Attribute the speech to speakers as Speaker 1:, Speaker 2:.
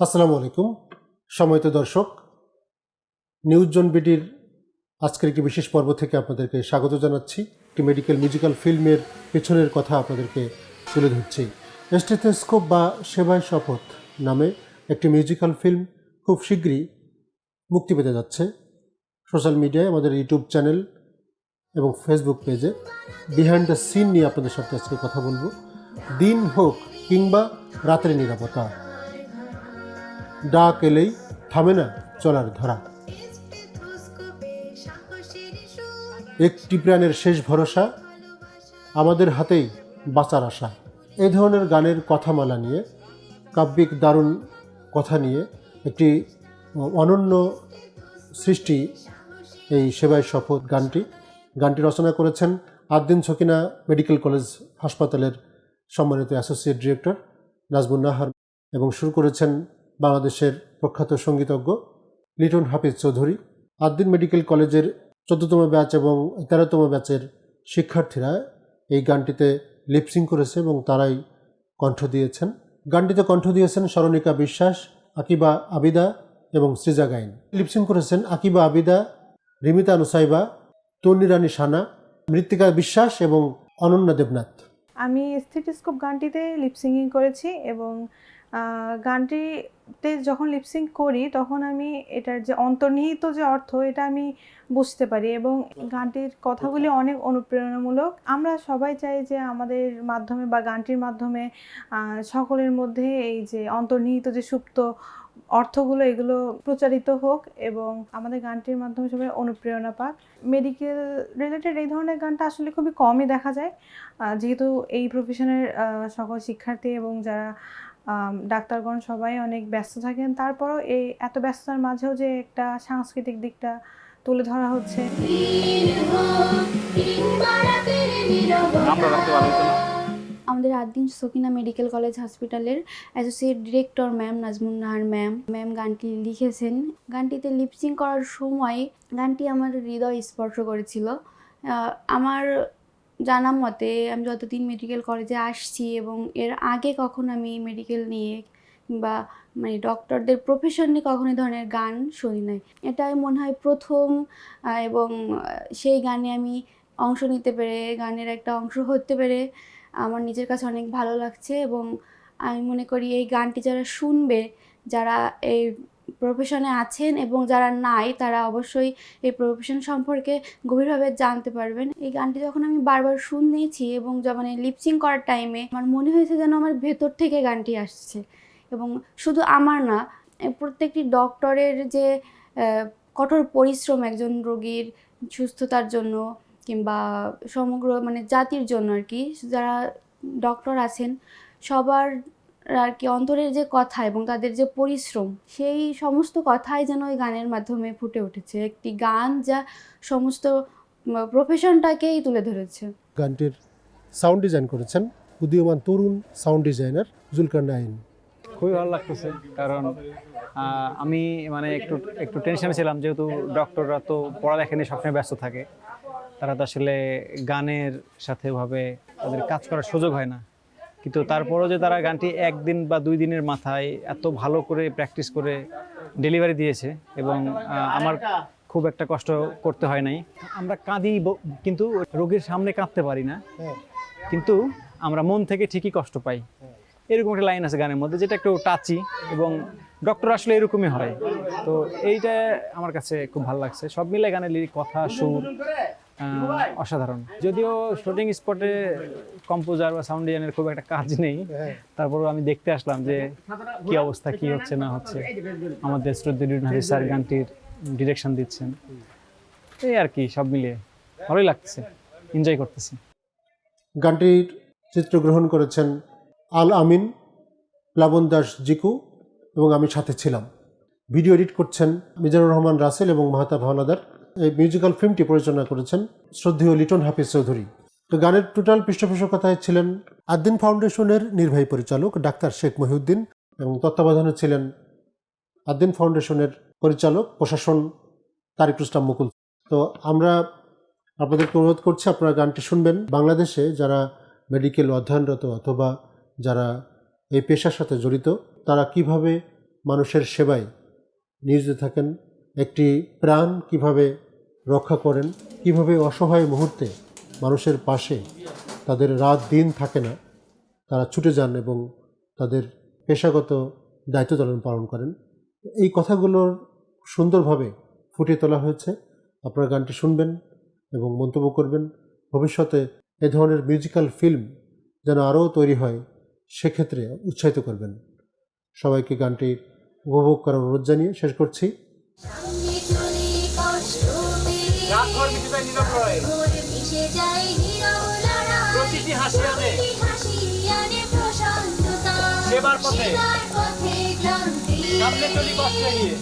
Speaker 1: আসসালামু আলাইকুম। সময়ত দর্শক নিউজ জন বিডির আজকের একটি বিশেষ পর্ব থেকে আপনাদেরকে স্বাগত জানাচ্ছি। একটি মেডিকেল মিউজিক্যাল ফিল্মের পেছনের কথা আপনাদেরকে তুলে ধরছি। স্টেথোস্কোপ বা সেবায় শপথ নামে একটি মিউজিক্যাল ফিল্ম খুব শীঘ্রই মুক্তি পেতে যাচ্ছে। সোশ্যাল মিডিয়ায় আমাদের ইউটিউব চ্যানেল এবং ফেসবুক পেজে বিহাইন্ড দ্য সিন নিয়ে আপনাদের সাথে আজকে কথা বলব। দিন হোক কিংবা রাতের নিরাপত্তা। ডাক এলেই থামে না চলার ধরা। একটি প্রাণের শেষ ভরসা আমাদের হাতেই বাঁচার আশা। এই ধরনের গানের কথামালা নিয়ে, কাব্যিক দারুণ কথা নিয়ে একটি অনন্য সৃষ্টি এই সেবায় শপথ গানটি। গানটি রচনা করেছেন আদ্দিন ছকিনা মেডিকেল কলেজ হাসপাতালের সম্মানিত অ্যাসোসিয়েট ডিরেক্টর নাজমুন নাহার এবং শুরু করেছেন বাংলাদেশের প্রখ্যাত সঙ্গীতজ্ঞ লিটন হাফিজ চৌধুরী, আদ্দিন মেডিকেল কলেজের চোদ্দতম ব্যাচ এবং তেরোতম ব্যাচের শিক্ষার্থীরা এই গানটিতে লিপসিং করেছে এবং তারাই কণ্ঠ দিয়েছেন। গানটিতে কণ্ঠ দিয়েছেন স্মরণিকা বিশ্বাস, আকিবা আবিদা এবং সৃজা গাইন। লিপসিং করেছেন আকিবা আবিদা, রিমিতা নুসাইবা তন্নিরানী সানা, মৃত্তিকা বিশ্বাস এবং অনন্যা দেবনাথ।
Speaker 2: আমি স্থিটিস্কোপ গানটিতে লিপসিংই করেছি এবং গানটিতে যখন লিপসিং করি তখন আমি এটার যে অন্তর্নিহিত যে অর্থ এটা আমি বুঝতে পারি এবং গানটির কথাগুলি অনেক অনুপ্রেরণামূলক। আমরা সবাই চাই যে আমাদের মাধ্যমে বা গানটির মাধ্যমে সকলের মধ্যে এই যে অন্তর্নিহিত যে সুপ্ত অর্থগুলো এগুলো প্রচারিত হোক এবং আমাদের গানটির মাধ্যমে সবাই অনুপ্রেরণা পাক। মেডিকেল রিলেটেড এই ধরনের গানটা আসলে খুবই কমই দেখা যায়। যেহেতু এই প্রফেশনের সকল শিক্ষার্থী এবং যারা ডাক্তারগণ সবাই অনেক ব্যস্ত থাকেন, তারপরও এই এত ব্যস্ততার মাঝেও যে একটা সাংস্কৃতিক দিকটা তুলে ধরা হচ্ছে।
Speaker 3: আমরা রাখতে
Speaker 4: আমাদের আদ্দিন সকিনা মেডিকেল কলেজ হসপিটালের associate director ma'am Najmun Nahar ma'am. Ma'am গানটি লিখেছেন। গানটিতে লিপসিং করার সময় গানটি আমার হৃদয় স্পর্শ করেছিল। আমার জানা মতে আমি যতদিন মেডিকেল কলেজে আসছি এবং এর আগে কখন আমি মেডিকেল নিয়ে বা মানে ডক্টরদের প্রফেশন নিয়ে কখনো ধরনের গান শুনি নাই। এটাই মনে হয় প্রথম এবং সেই গানে আমি অংশ নিতে পেরে, গানের একটা অংশ হতে পেরে আমার নিজের কাছে অনেক ভালো লাগছে এবং আমি মনে করি এই গানটি যারা শুনবে, যারা এই প্রফেশনে আছেন এবং যারা নাই, তারা অবশ্যই এই প্রফেশন সম্পর্কে গভীরভাবে জানতে পারবেন। এই গানটি যখন আমি বারবার শুনেছি এবং যা- মানে লিপসিং করার টাইমে আমার মনে হয়েছে যেন আমার ভেতর থেকে গানটি আসছে এবং শুধু আমার না প্রত্যেকটি ডক্টরের যে কঠোর পরিশ্রম একজন রোগীর সুস্থতার জন্য কিংবা সমগ্র মানে জাতির জন্য আর কি যারা ডক্টর আছেন সবার আর কি অন্তরের যে কথা এবং তাদের যে পরিশ্রম সেই সমস্ত কথাই যেন ওই গানের মাধ্যমে ফুটে উঠেছে। একটি গান যা সমস্ত প্রফেশনটাকেই তুলে ধরেছে।
Speaker 1: গানটির সাউন্ড ডিজাইন করেছেন উদীয়মান তরুণ সাউন্ড ডিজাইনার জুলকার নাইন
Speaker 3: খুবই ভালো লাগতেছে কারণ আমি মানে একটু একটু টেনশনে ছিলাম যেহেতু ডক্টররা তো পড়ালেখা নিয়ে সবসময় ব্যস্ত থাকে। তারা তো আসলে গানের সাথে ভাবে তাদের কাজ করার সুযোগ হয় না। কিন্তু তারপরও যে তারা গানটি একদিন বা দুই দিনের মাথায় এত ভালো করে প্র্যাকটিস করে ডেলিভারি দিয়েছে এবং আমার খুব একটা কষ্ট করতে হয় নাই। আমরা কাঁদি কিন্তু রোগীর সামনে কাঁদতে পারি না। কিন্তু আমরা মন থেকে ঠিকই কষ্ট পাই। এরকম একটা লাইন আছে গানের মধ্যে যেটা একটু টাচি এবং ডক্টর আসলে এরকমই হয়। তো এইটা আমার কাছে খুব ভালো লাগছে। সব মিলে গানের লিরিক কথা সুর অসাধারণ। যদিও শুটিং স্পটে কম্পোজার বা সাউন্ড ডিজাইনের খুব একটা কাজ নেই। তারপরও আমি দেখতে আসলাম যে কি অবস্থা কি হচ্ছে না হচ্ছে। আমাদের শ্রদ্ধেয় হাফিজ স্যার গানটির ডিরেকশন দিচ্ছেন। এই আর কি সব মিলিয়ে ভালোই লাগছে। এনজয় করতেছি।
Speaker 1: গানটির চিত্রগ্রহণ করেছেন আল আমিন প্লাবন দাস জিকু এবং আমি সাথে ছিলাম। ভিডিও এডিট করছেন মিজানুর রহমান রাসেল এবং মাহাতা ভাওনাদার এই মিউজিক্যাল ফিল্মটি পরিচালনা করেছেন শ্রদ্ধেয় লিটন হাফিজ চৌধুরী। তো গানের টোটাল পৃষ্ঠপোষকতায় ছিলেন আদ্দিন ফাউন্ডেশনের নির্বাহী পরিচালক ডাক্তার শেখ মহিউদ্দিন এবং তত্ত্বাবধানে ছিলেন আদ্দিন ফাউন্ডেশনের পরিচালক, প্রশাসন তারিক রুস্তাম মুকুল। তো আমরা আপনাদেরকে অনুরোধ করছি, আপনারা গানটি শুনবেন। বাংলাদেশে যারা মেডিকেল অধ্যয়নরত অথবা যারা এই পেশার সাথে জড়িত, তারা কীভাবে মানুষের সেবায় নিয়োজিত থাকেন, একটি প্রাণ কীভাবে রক্ষা করেন। কীভাবে অসহায় মুহূর্তে মানুষের পাশে তাদের রাত দিন থাকে না, তারা ছুটে যান এবং তাদের পেশাগত দায়িত্ব পালন পালন করেন। এই কথাগুলোর সুন্দরভাবে ফুটিয়ে তোলা হয়েছে। আপনারা গানটি শুনবেন এবং মন্তব্য করবেন। ভবিষ্যতে এ ধরনের মিউজিক্যাল ফিল্ম যেন আরও তৈরি হয়, সেক্ষেত্রে উৎসাহিত করবেন। সবাইকে গানটি উপভোগ করার অনুরোধ জানিয়ে শেষ করছি।
Speaker 5: হাসি আনে।
Speaker 6: সেবার পথে। সামনে চলি কষ্ট নিয়ে।